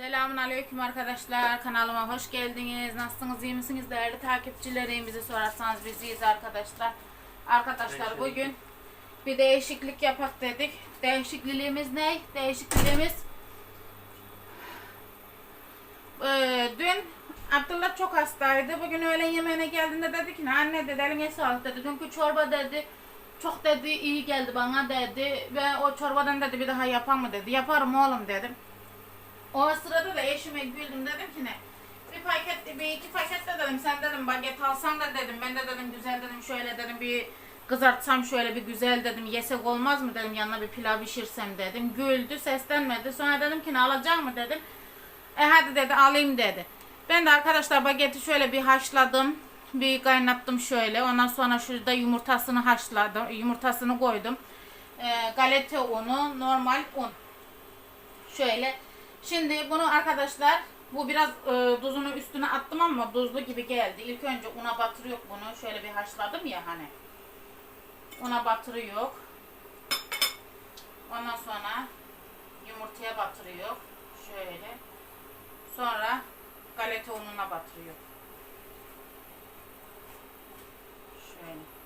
Selamun Aleyküm arkadaşlar. Kanalıma hoş geldiniz. Nasılsınız? iyi misiniz? Değerli takipçilerim bizi sorarsanız biz iyiyiz arkadaşlar. Arkadaşlar bugün bir değişiklik yapak dedik. Değişikliğimiz ne? Değişikliğimiz Ee, dün Abdullah çok hastaydı. Bugün öğlen yemeğine geldiğinde dedi ki anne dedi eline sağlık dedi. Dünkü çorba dedi çok dedi iyi geldi bana dedi ve o çorbadan dedi bir daha yapar mı dedi. Yaparım oğlum dedim. O sırada da eşime güldüm dedim ki ne? Bir paket, bir iki paket de dedim sen dedim baget alsan da dedim. Ben de dedim güzel dedim şöyle dedim bir kızartsam şöyle bir güzel dedim yesek olmaz mı dedim yanına bir pilav pişirsem dedim. Güldü seslenmedi. Sonra dedim ki ne alacak mı dedim. E hadi dedi alayım dedi. Ben de arkadaşlar bageti şöyle bir haşladım. Bir kaynattım şöyle. Ondan sonra şurada yumurtasını haşladım. Yumurtasını koydum. E, galeta unu, normal un. Şöyle. Şimdi bunu arkadaşlar bu biraz e, tuzunu üstüne attım ama tuzlu gibi geldi. İlk önce una batırıyor bunu. Şöyle bir haşladım ya hani. Una batırıyor. Ondan sonra yumurtaya batırıyor. Şöyle. Sonra galeta ununa batırıyor. Şöyle.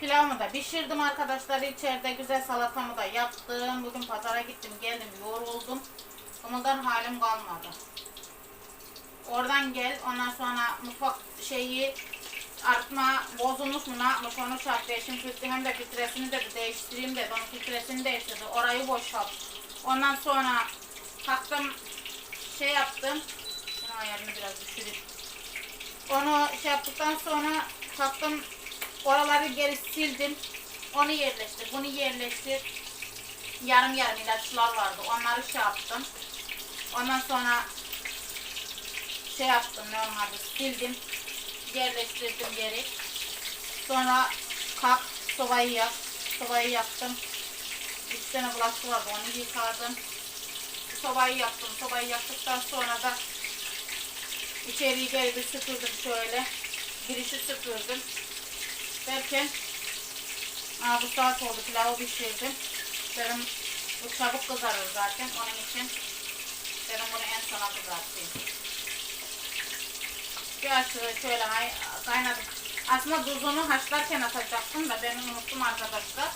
Pilavımı da pişirdim arkadaşlar. İçeride güzel salatamı da yaptım. Bugün pazara gittim geldim yoruldum. Kımıldan halim kalmadı. Oradan gel ondan sonra mutfak şeyi artma bozulmuş mu ne yapmış onu çarptı. Eşim filtre hem de filtresini de değiştireyim dedi. Onun filtresini değiştirdi. Orayı boşalt. Ondan sonra kalktım şey yaptım. Şunu ayarını biraz düşüreyim. Onu şey yaptıktan sonra kalktım oraları geri sildim. Onu yerleştir, bunu yerleştir. Yarım yarım ilaçlar vardı. Onları şey yaptım. Ondan sonra şey yaptım normalde sildim. Yerleştirdim geri. Sonra kalk sobayı yak. Sobayı yaktım. Bir tane bulaşık vardı onu yıkadım. Sobayı yaktım. Sobayı yaktıktan sonra da içeriği geri bir süpürdüm şöyle. Girişi süpürdüm. Derken aa, bu saat oldu pilavı pişirdim. Dedim bu çabuk kızarır zaten onun için dedim bunu en sona kızartayım. Bir aşırı şöyle kaynadım. Aslında tuzunu haşlarken atacaktım da ben unuttum arkadaşlar.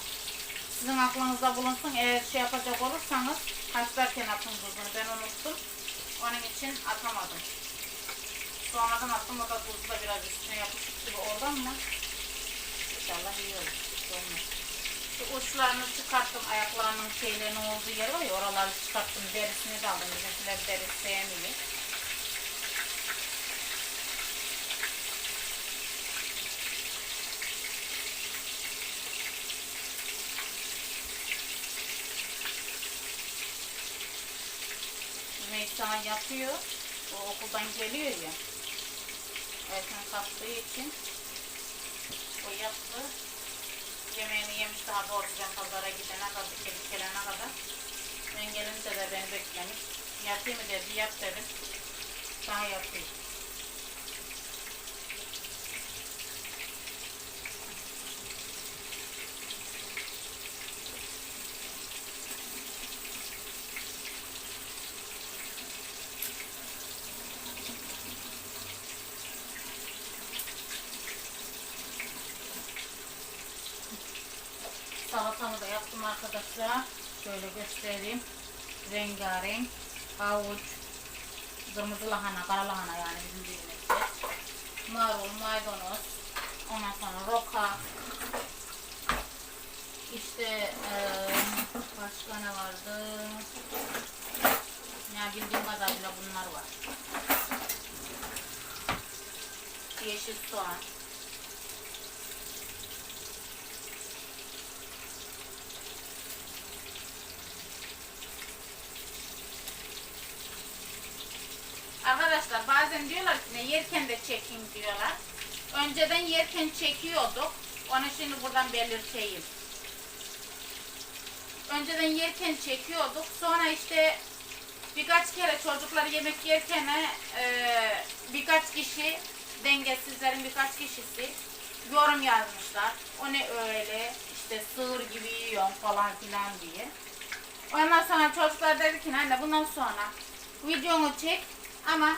Sizin aklınızda bulunsun. Eğer şey yapacak olursanız haşlarken atın tuzunu. Ben unuttum. Onun için atamadım. Sonradan attım o da tuzu da biraz üstüne yapışık gibi oldu ama İnşallah iyi olur. Olmaz. Şu uçlarını çıkarttım. Ayaklarının şeylerinin olduğu yer var ya oraları çıkarttım. Derisini de aldım. Bizimkiler derisi sevmiyor. Rümeysa yapıyor. O okuldan geliyor ya. Erken kalktığı için o yaptı. Yemeğini yemiş daha ben pazara gidene kadar, gelip gelene kadar. Ben gelince de beni beklemiş. Yapayım dedi, yap dedim. Daha yapayım. Salatamı da yaptım arkadaşlar. Şöyle göstereyim. Rengarenk. Havuç. Kırmızı lahana, kara lahana yani bizim dilimizde. Marul, maydanoz. Ondan sonra roka. İşte eee başka ne vardı? Ya bildiğim kadarıyla bunlar var. Yeşil soğan. Arkadaşlar bazen diyorlar ki ne yerken de çekin diyorlar. Önceden yerken çekiyorduk. Onu şimdi buradan belirteyim. Önceden yerken çekiyorduk. Sonra işte birkaç kere çocuklar yemek yerken e, birkaç kişi dengesizlerin birkaç kişisi yorum yazmışlar. O ne öyle işte sığır gibi yiyor falan filan diye. Ondan sonra çocuklar dedi ki anne bundan sonra videonu çek ama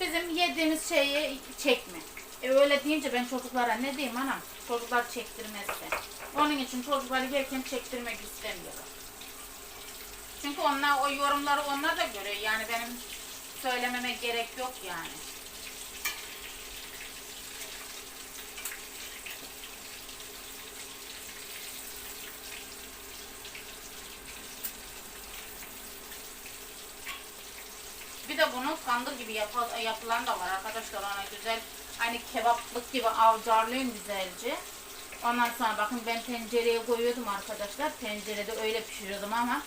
bizim yediğimiz şeyi çekme. E öyle deyince ben çocuklara ne diyeyim anam? Çocuklar çektirmezse. Onun için çocukları yerken çektirmek istemiyorum. Çünkü onlar o yorumları onlar da görüyor. Yani benim söylememe gerek yok yani. Bir tandır gibi yapa- yapılan da var arkadaşlar. Ona güzel hani kebaplık gibi avcarlayın güzelce. Ondan sonra bakın ben tencereye koyuyordum arkadaşlar. Tencerede öyle pişiriyordum ama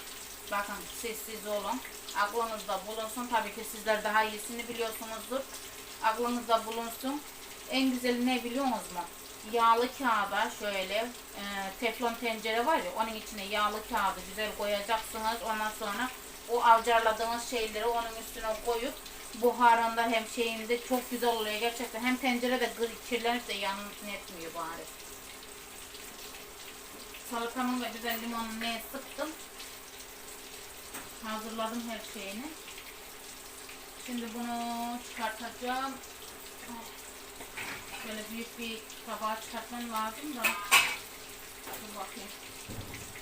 bakın sessiz olun. Aklınızda bulunsun. Tabii ki sizler daha iyisini biliyorsunuzdur. Aklınızda bulunsun. En güzeli ne biliyor musunuz mu? Yağlı kağıda şöyle e, teflon tencere var ya onun içine yağlı kağıdı güzel koyacaksınız. Ondan sonra o avcarladığınız şeyleri onun üstüne koyup buharında hem şeyinde çok güzel oluyor gerçekten. Hem tencere de gır- kirlenip de yanıp etmiyor bari. Salatamın da güzel limonunu ne sıktım. Hazırladım her şeyini. Şimdi bunu çıkartacağım. Şöyle büyük bir tabağa çıkartmam lazım da. Dur bakayım.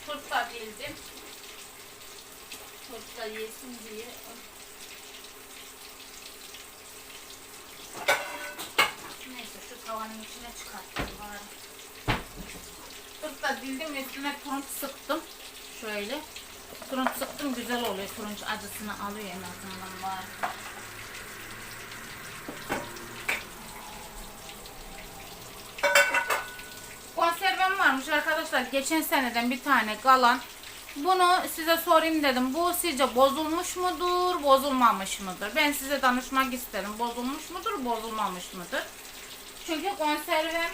Turp da dildim. Turp da yesin diye. Neyse şu tavanın içine çıkarttım bari. Turp da dildim üstüne turunç sıktım. Şöyle. Turunç sıktım güzel oluyor. Turunç acısını alıyor en azından bari. Konservem varmış arkadaşlar. Geçen seneden bir tane kalan. Bunu size sorayım dedim. Bu sizce bozulmuş mudur, bozulmamış mıdır? Ben size danışmak istedim. Bozulmuş mudur, bozulmamış mıdır? Çünkü konservem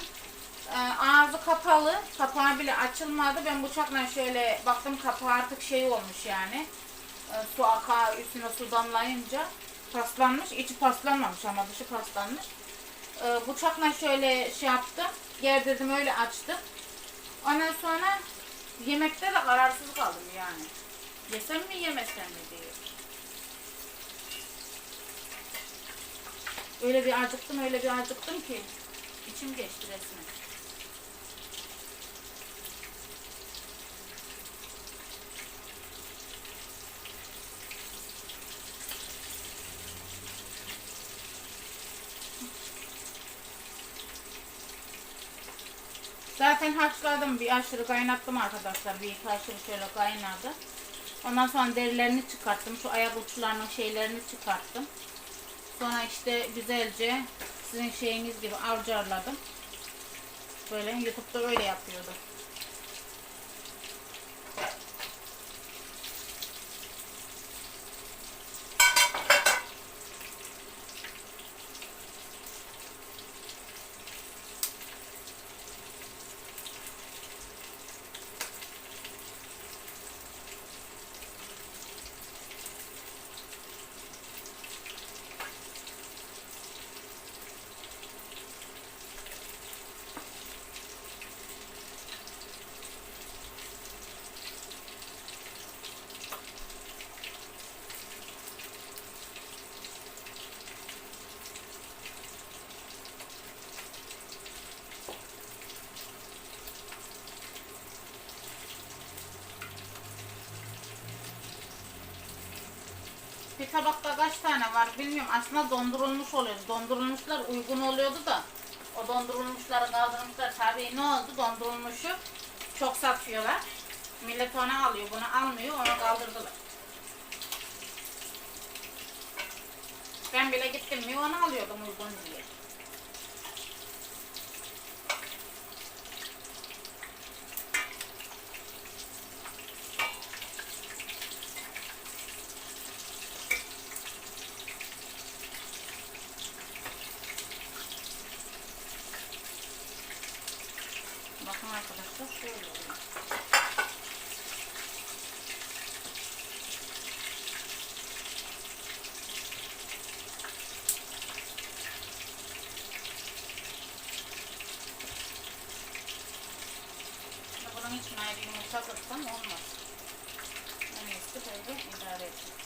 e, ağzı kapalı. Kapağı bile açılmadı. Ben bıçakla şöyle baktım kapağı artık şey olmuş yani. E, su akar üstüne su damlayınca paslanmış. İçi paslanmamış ama dışı paslanmış. E, bıçakla şöyle şey yaptım. Gerdirdim öyle açtım. Ondan sonra yemekte de kararsız kaldım yani. Yesem mi yemesem mi diye. Öyle bir acıktım öyle bir acıktım ki içim geçti resmen. Zaten haşladım bir aşırı kaynattım arkadaşlar. Bir iki aşırı şöyle kaynadı. Ondan sonra derilerini çıkarttım. Şu ayak uçlarının şeylerini çıkarttım. Sonra işte güzelce sizin şeyiniz gibi avcarladım. Böyle YouTube'da öyle yapıyordu. Tabakta kaç tane var bilmiyorum. Aslında dondurulmuş oluyor. Dondurulmuşlar uygun oluyordu da. O dondurulmuşları kaldırmışlar. Tabii ne oldu? Dondurulmuşu çok satıyorlar. Millet onu alıyor. Bunu almıyor. Onu kaldırdılar. Ben bile gittim mi onu alıyordum uygun diye. Bakın arkadaşlar şöyle oluyor. Şimdi Bunun için ayrı yumurta olmaz. En iyisi böyle idare edeceğim.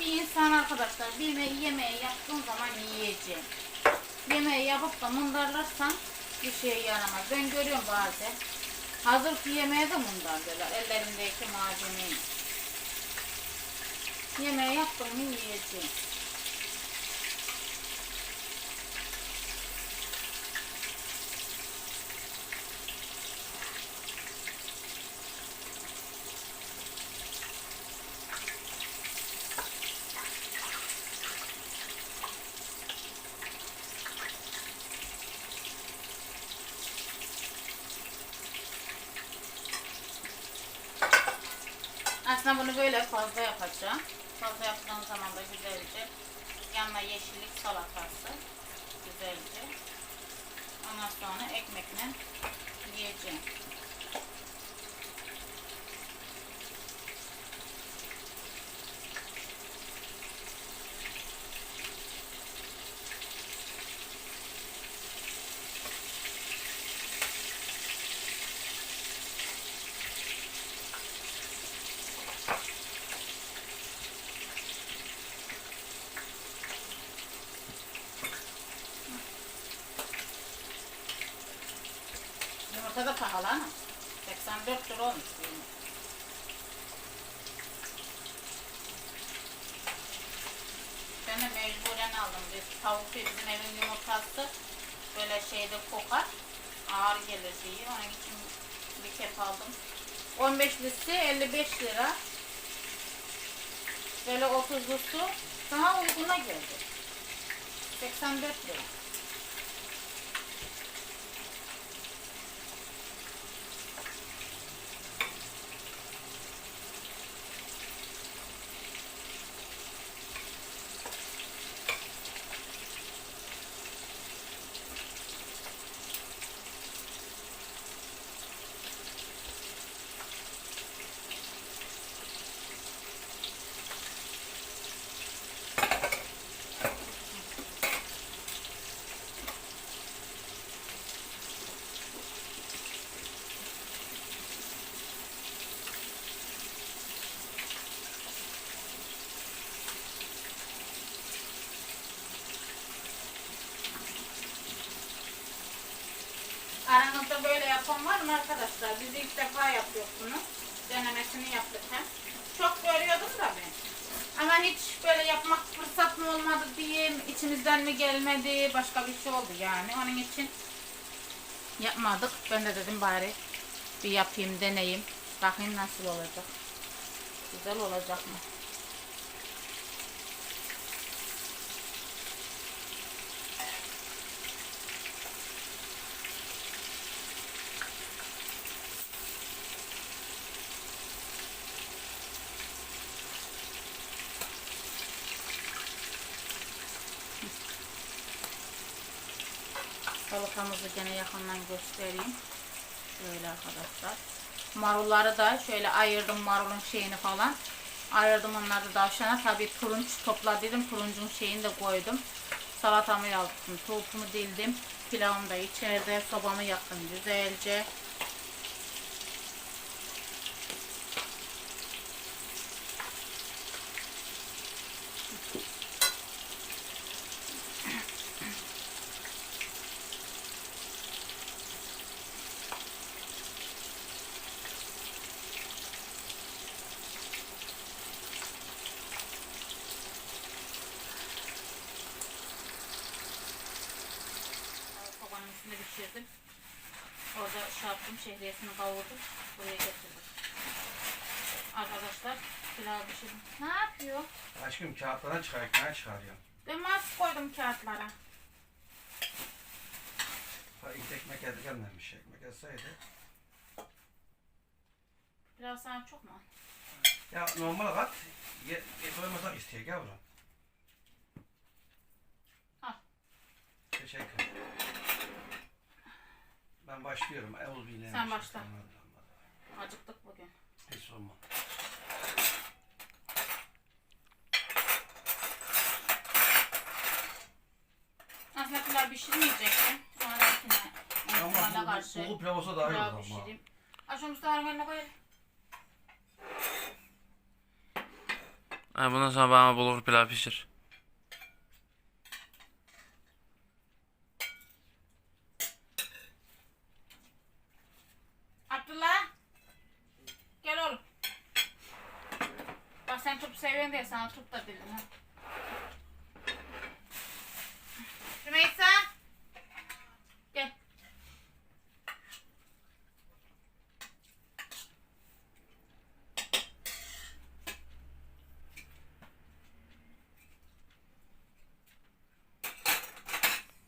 Bir insan arkadaşlar bir yemeği, yemeği yaptığın zaman yiyeceğim. Yemeği yapıp da mundarlarsan bir şeye yaramaz. Ben görüyorum bazen. Hazır ki yemeğe de mundarlıyorlar. Ellerindeki malzemeyi. Yemeği yaptım mı yiyeceğim. Aslında bunu böyle fazla yapacağım. Fazla yaptığım zaman da güzelce yanına yeşillik salatası güzelce. Ondan sonra ekmekle yiyeceğim. Ama. 84 lira olmuş bu yumurta. Ben de mecburen aldım. Bir tavuk bizim evin yumurtası böyle şeyde kokar. Ağır gelir diye. Onun için bir kep aldım. 15 lisi 55 lira. Böyle 30'lusu daha uyguna geldi. 84 lira. Yapan var mı arkadaşlar? Biz ilk defa yapıyoruz bunu. Denemesini yaptık hem. Çok görüyordum da ben. Ama hiç böyle yapmak fırsat mı olmadı diyeyim. içimizden mi gelmedi. Başka bir şey oldu yani. Onun için yapmadık. Ben de dedim bari bir yapayım deneyeyim. Bakayım nasıl olacak. Güzel olacak mı? Salatamızı gene yakından göstereyim. Şöyle arkadaşlar. Marulları da şöyle ayırdım marulun şeyini falan. Ayırdım onları da davşana. Tabii turunç topladıydım. Turuncun şeyini de koydum. Salatamı yaptım. Tavukmu dildim. Pilavım da içeride. Sobamı yaktım güzelce. Şehriyesini pişirdim. Orada şey yaptım, şehriyesini kavurdum. Buraya getirdim. Arkadaşlar pilav pişirdim. Ne yapıyor? Aşkım kağıtlardan çıkar, ekmeğe çıkarıyorum. Ben mas koydum kağıtlara. Ha ilk ekmek yedik gelmemiş. Ekmek etseydi. Pilav sana çok mu? Ya normal kat. Ye, ye koymasak istiyor yavrum. Al. Teşekkür Ben başlıyorum. Evul bileyim. Sen başla. Acıktık bugün. Hiç sorma. Aslında pilav pişirmeyecektim. Sonra Mustafa Ama karşı bu, bu pilav olsa daha iyi pilav olur ama. pişireyim. Mustafa'nın önüne koyalım. Ha, bundan sonra bana bulgur pilav pişir. Abdullah. Gel oğlum. Bak seviyorsun diye sana top da dedim. Rümeysa. Gel.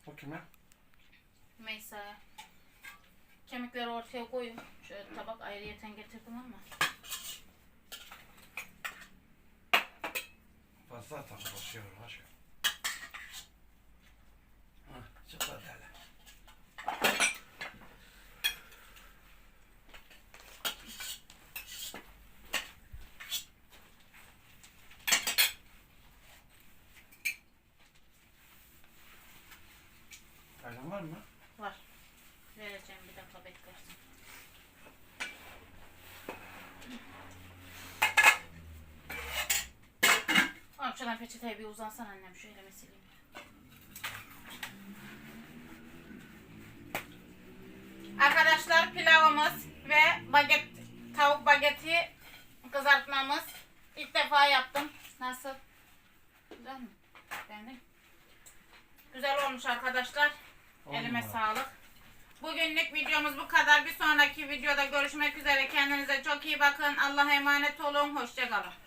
Bu kime? Rümeysa'ya. Kemikleri ortaya koyun. Şöyle tabak ayrıyeten getirdim ama. Fazla tadı basıyor aşkım. Hah, çıtladı hele. Ayran var mı? Var. Vereceğim bir dakika beklersin. Şuradan peçeteye bir uzansan annem şöyle meseleyim. Arkadaşlar pilavımız ve baget tavuk bageti kızartmamız ilk defa yaptım. Nasıl? Güzel mi? Beğendin? Güzel olmuş arkadaşlar. On Elime sağlık. Bugünlük videomuz bu kadar. Bir sonraki videoda görüşmek üzere. Kendinize çok iyi bakın. Allah'a emanet olun. Hoşçakalın.